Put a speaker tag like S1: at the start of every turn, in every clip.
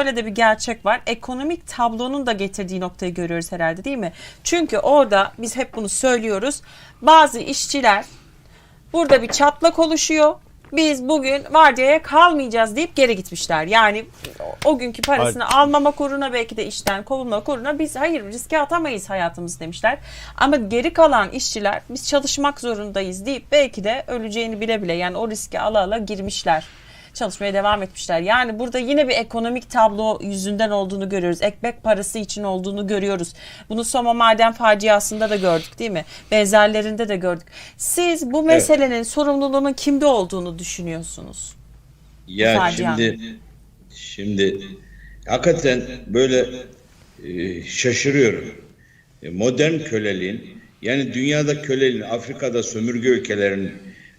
S1: Böyle de bir gerçek var. Ekonomik tablonun da getirdiği noktayı görüyoruz herhalde değil mi? Çünkü orada biz hep bunu söylüyoruz. Bazı işçiler burada bir çatlak oluşuyor. Biz bugün vardiyaya kalmayacağız deyip geri gitmişler. Yani o günkü parasını almamak uğruna belki de işten kovulmak uğruna biz hayır riske atamayız hayatımız demişler. Ama geri kalan işçiler biz çalışmak zorundayız deyip belki de öleceğini bile bile yani o riski ala ala girmişler çalışmaya devam etmişler. Yani burada yine bir ekonomik tablo yüzünden olduğunu görüyoruz. Ekmek parası için olduğunu görüyoruz. Bunu Soma maden faciasında da gördük değil mi? Benzerlerinde de gördük. Siz bu meselenin sorumluluğunun kimde olduğunu düşünüyorsunuz?
S2: Ya şimdi şimdi hakikaten böyle e, şaşırıyorum. E, modern köleliğin yani dünyada köleliğin Afrika'da sömürge ülkelerin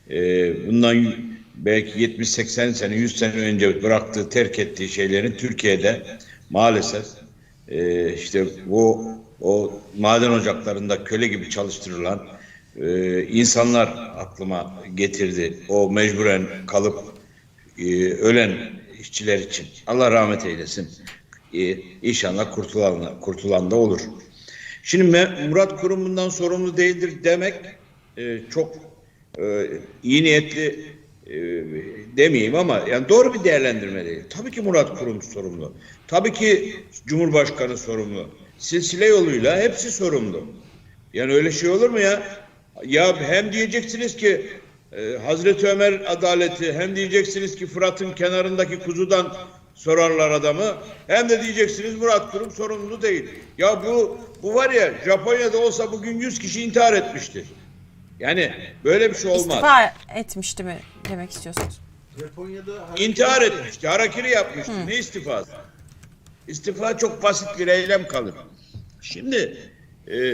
S2: e, bundan belki 70-80 sene 100 sene önce bıraktığı terk ettiği şeylerin Türkiye'de maalesef e, işte bu o maden ocaklarında köle gibi çalıştırılan e, insanlar aklıma getirdi. O mecburen kalıp e, ölen işçiler için. Allah rahmet eylesin. E, inşallah kurtulan, kurtulan da olur. Şimdi Murat Kurum bundan sorumlu değildir demek e, çok e, iyi niyetli e, demeyeyim ama yani doğru bir değerlendirme değil. Tabii ki Murat Kurum sorumlu. Tabii ki Cumhurbaşkanı sorumlu. Silsile yoluyla hepsi sorumlu. Yani öyle şey olur mu ya? Ya hem diyeceksiniz ki e, Hazreti Ömer adaleti hem diyeceksiniz ki Fırat'ın kenarındaki kuzudan sorarlar adamı hem de diyeceksiniz Murat Kurum sorumlu değil. Ya bu bu var ya Japonya'da olsa bugün 100 kişi intihar etmiştir. Yani böyle bir şey olmaz.
S1: İstifa etmişti mi demek istiyorsunuz?
S3: Japonya'da
S2: İntihar etmişti, harakiri yapmıştı. Ne istifası? İstifa çok basit bir eylem kalır. Şimdi e,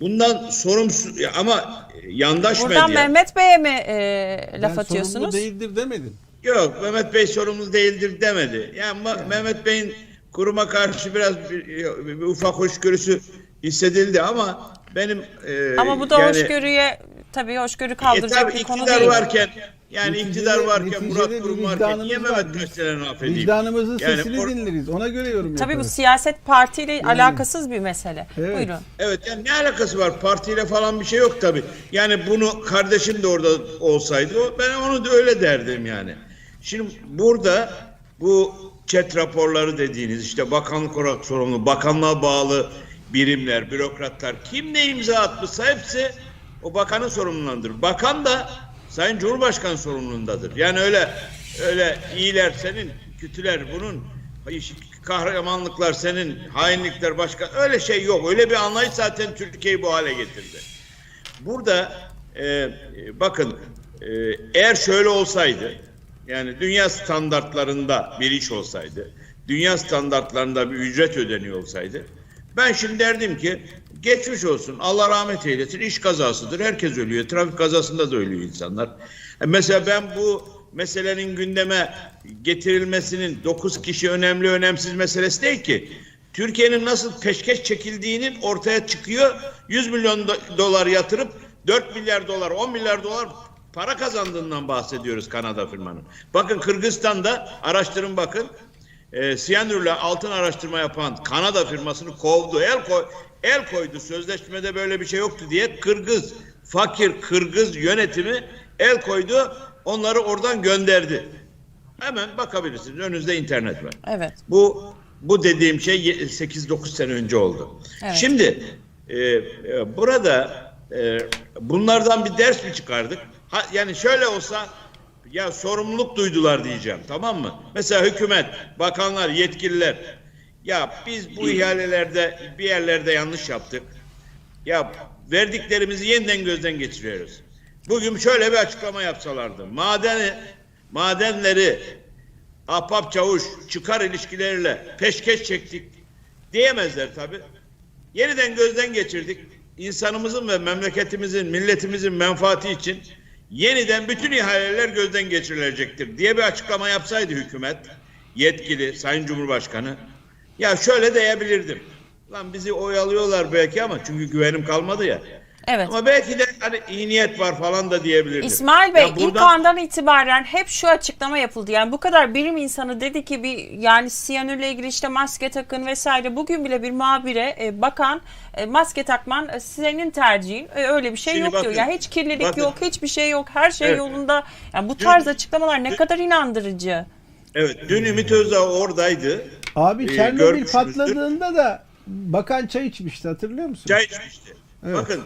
S2: bundan sorumsuz ama yandaş
S1: Buradan
S2: medya
S1: Mehmet Bey'e mi e, laf
S3: ben sorumlu
S1: atıyorsunuz?
S3: değildir demedim.
S2: yok Mehmet Bey sorumlu değildir demedi. Yani, Ma- Mehmet Bey'in kuruma karşı biraz bir, bir ufak hoşgörüsü hissedildi ama benim e,
S1: Ama bu da
S2: yani,
S1: hoşgörüye tabii hoşgörü
S2: e,
S1: kaldıracak
S2: tabii
S1: bir konu
S2: iktidar
S1: değil.
S2: varken yani
S3: Neticede-
S2: iktidar varken Murat Kurum varken niye. Mehmet Gösteren'i affedeyim?
S3: Vicdanımızın
S2: Yani
S3: sesini
S2: or-
S3: dinleriz. Ona göre yorum
S1: Tabii bu siyaset partiyle alakasız bir mesele.
S3: Evet.
S1: Buyurun.
S2: Evet yani ne alakası var partiyle falan bir şey yok tabi. Yani bunu kardeşim de orada olsaydı ben onu da öyle derdim yani. Şimdi burada bu chat raporları dediğiniz işte bakanlık olarak sorumlu bakanlığa bağlı birimler, bürokratlar kim ne imza atmışsa hepsi o bakanın sorumluluğundadır. Bakan da Sayın Cumhurbaşkanı sorumluluğundadır. Yani öyle öyle iyiler senin, kötüler bunun, kahramanlıklar senin, hainlikler başka öyle şey yok. Öyle bir anlayış zaten Türkiye'yi bu hale getirdi. Burada e, bakın e, eğer şöyle olsaydı yani dünya standartlarında bir iş olsaydı, dünya standartlarında bir ücret ödeniyor olsaydı ben şimdi derdim ki geçmiş olsun Allah rahmet eylesin iş kazasıdır herkes ölüyor trafik kazasında da ölüyor insanlar. E, mesela ben bu meselenin gündeme getirilmesinin 9 kişi önemli önemsiz meselesi değil ki. Türkiye'nin nasıl peşkeş çekildiğinin ortaya çıkıyor. 100 milyon do- dolar yatırıp 4 milyar dolar 10 milyar dolar para kazandığından bahsediyoruz Kanada firmanın. Bakın Kırgızistan'da araştırın bakın. E, Siyanür'le altın araştırma yapan Kanada firmasını kovdu. El, koy, el koydu. Sözleşmede böyle bir şey yoktu diye Kırgız, fakir Kırgız yönetimi el koydu. Onları oradan gönderdi. Hemen bakabilirsiniz. Önünüzde internet var.
S1: Evet.
S2: Bu bu dediğim şey ye- 8-9 sene önce oldu.
S1: Evet.
S2: Şimdi e, e, burada e, bunlardan bir ders mi çıkardık? Ha, yani şöyle olsa ya sorumluluk duydular diyeceğim tamam mı? Mesela hükümet, bakanlar, yetkililer ya biz bu ihalelerde bir yerlerde yanlış yaptık. Ya verdiklerimizi yeniden gözden geçiriyoruz. Bugün şöyle bir açıklama yapsalardı. Madeni, madenleri ahbap çavuş çıkar ilişkileriyle peşkeş çektik diyemezler tabi. Yeniden gözden geçirdik. İnsanımızın ve memleketimizin, milletimizin menfaati için yeniden bütün ihaleler gözden geçirilecektir diye bir açıklama yapsaydı hükümet, yetkili, Sayın Cumhurbaşkanı. Ya şöyle diyebilirdim. Lan bizi oyalıyorlar belki ama çünkü güvenim kalmadı ya.
S1: Evet.
S2: Ama belki de hani iyi niyet var falan da diyebilirdim.
S1: İsmail Bey
S2: Ya
S1: ilk
S2: buradan-
S1: andan itibaren hep şu açıklama yapıldı. Yani bu kadar bilim insanı dedi ki bir yani siyanürle ilgili işte maske takın vesaire. Bugün bile bir muhabire e, bakan e, maske takman e, senin tercihin. E, öyle bir şey
S2: Şimdi
S1: yok
S2: bakın,
S1: diyor. Ya hiç kirlilik
S2: bakın.
S1: yok, hiçbir şey yok. Her şey
S2: Evet.
S1: yolunda. Yani bu
S2: Dün-
S1: tarz açıklamalar ne kadar inandırıcı.
S2: Evet, dün Ümit Özdağ oradaydı.
S3: Abi
S2: Ee,
S3: Çernobil patladığında da bakan çay içmişti hatırlıyor musun?
S2: Çay içmişti.
S3: Evet.
S2: Bakın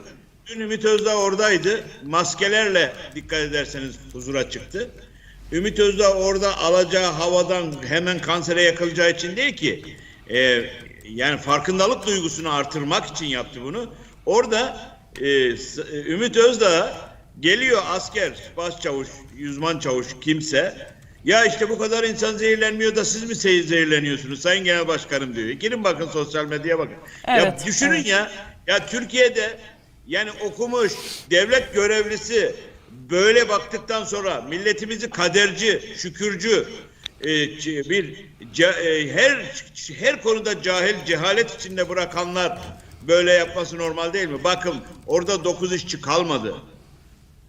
S2: dün Ümit Özdağ oradaydı. Maskelerle dikkat ederseniz huzura çıktı. Ümit Özdağ orada alacağı havadan hemen kansere yakılacağı için değil ki. Ee, yani farkındalık duygusunu artırmak için yaptı bunu. Orada e, e, Ümit Özdağ geliyor asker, başçavuş, yüzman çavuş kimse. Ya işte bu kadar insan zehirlenmiyor da siz mi zehirleniyorsunuz Sayın Genel Başkanım diyor. Girin bakın sosyal medyaya bakın. ya
S1: Evet,
S2: düşünün
S1: evet.
S2: ya ya Türkiye'de yani okumuş devlet görevlisi böyle baktıktan sonra milletimizi kaderci, şükürcü e, bir e, her her konuda cahil, cehalet içinde bırakanlar böyle yapması normal değil mi? Bakın orada dokuz işçi kalmadı.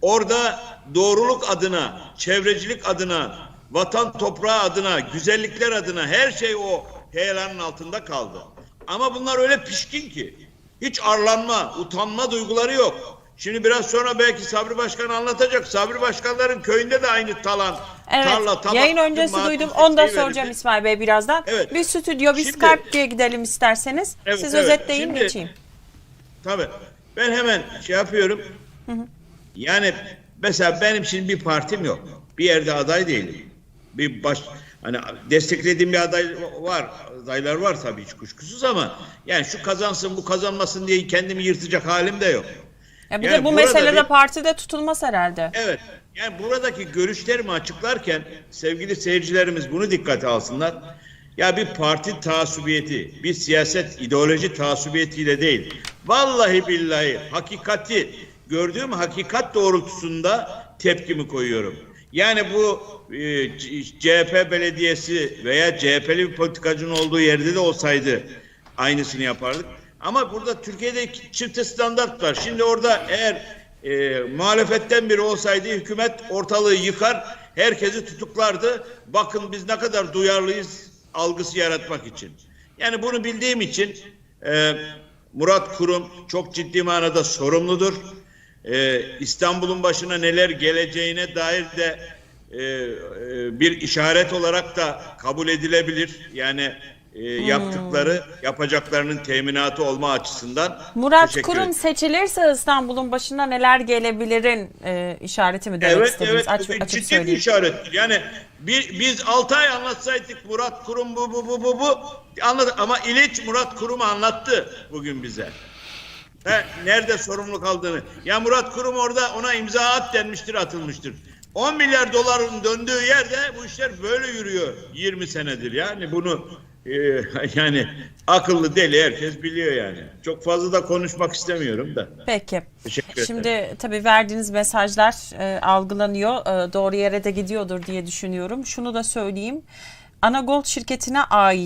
S2: Orada doğruluk adına, çevrecilik adına, vatan toprağı adına, güzellikler adına her şey o heyelanın altında kaldı. Ama bunlar öyle pişkin ki hiç arlanma, utanma duyguları yok. Şimdi biraz sonra belki Sabri Başkan anlatacak. Sabri Başkanların köyünde de aynı talan,
S1: Evet.
S2: tarla, tabak,
S1: yayın öncesi
S2: matım,
S1: duydum. Onu da soracağım
S2: verildi.
S1: İsmail Bey birazdan.
S2: Evet.
S1: Bir stüdyo, bir
S2: Şimdi-
S1: Skype'ye gidelim isterseniz.
S2: Evet,
S1: Siz
S2: evet.
S1: özetleyin
S2: Şimdi-
S1: geçeyim.
S2: Tabii. Ben hemen şey yapıyorum. Yani mesela benim şimdi bir partim yok. Bir yerde aday değilim. Bir baş hani desteklediğim bir aday var. Adaylar var tabii hiç kuşkusuz ama yani şu kazansın bu kazanmasın diye kendimi yırtacak halim de yok.
S1: Ya bir
S2: Yani
S1: de bu meselede
S2: bir-
S1: partide tutulmaz herhalde.
S2: Evet. Yani buradaki görüşlerimi açıklarken sevgili seyircilerimiz bunu dikkate alsınlar. Ya bir parti taasubiyeti, bir siyaset ideoloji taasubiyetiyle değil. Vallahi billahi hakikati gördüğüm hakikat doğrultusunda tepkimi koyuyorum. Yani bu e, CHP belediyesi veya CHP'li bir politikacının olduğu yerde de olsaydı aynısını yapardık. Ama burada Türkiye'de iki çifte standart var. Şimdi orada eğer e, muhalefetten biri olsaydı hükümet ortalığı yıkar, herkesi tutuklardı. Bakın biz ne kadar duyarlıyız algısı yaratmak için. Yani bunu bildiğim için e, Murat Kurum çok ciddi manada sorumludur. E, İstanbul'un başına neler geleceğine dair de e, e, bir işaret olarak da kabul edilebilir. Yani e, yaptıkları yapacaklarının teminatı olma açısından.
S1: Murat Kurum
S2: ederim.
S1: seçilirse İstanbul'un başına neler gelebilirin e, işareti mi demek
S2: Evet
S1: istediniz?
S2: evet bir
S1: açık
S2: ciddi bir işarettir. Yani bir, biz 6 ay anlatsaydık Murat Kurum bu bu bu bu bu ama İliç Murat Kurum'u anlattı bugün bize. He, nerede sorumluluk aldığını. Ya Murat Kurum orada ona imza at denmiştir atılmıştır. 10 milyar doların döndüğü yerde bu işler böyle yürüyor 20 senedir. Yani bunu e, yani akıllı deli herkes biliyor yani. Çok fazla da konuşmak istemiyorum da.
S1: Peki.
S2: Teşekkür ederim.
S1: Şimdi tabii verdiğiniz mesajlar e, algılanıyor. E, doğru yere de gidiyordur diye düşünüyorum. Şunu da söyleyeyim. Anagold şirketine ait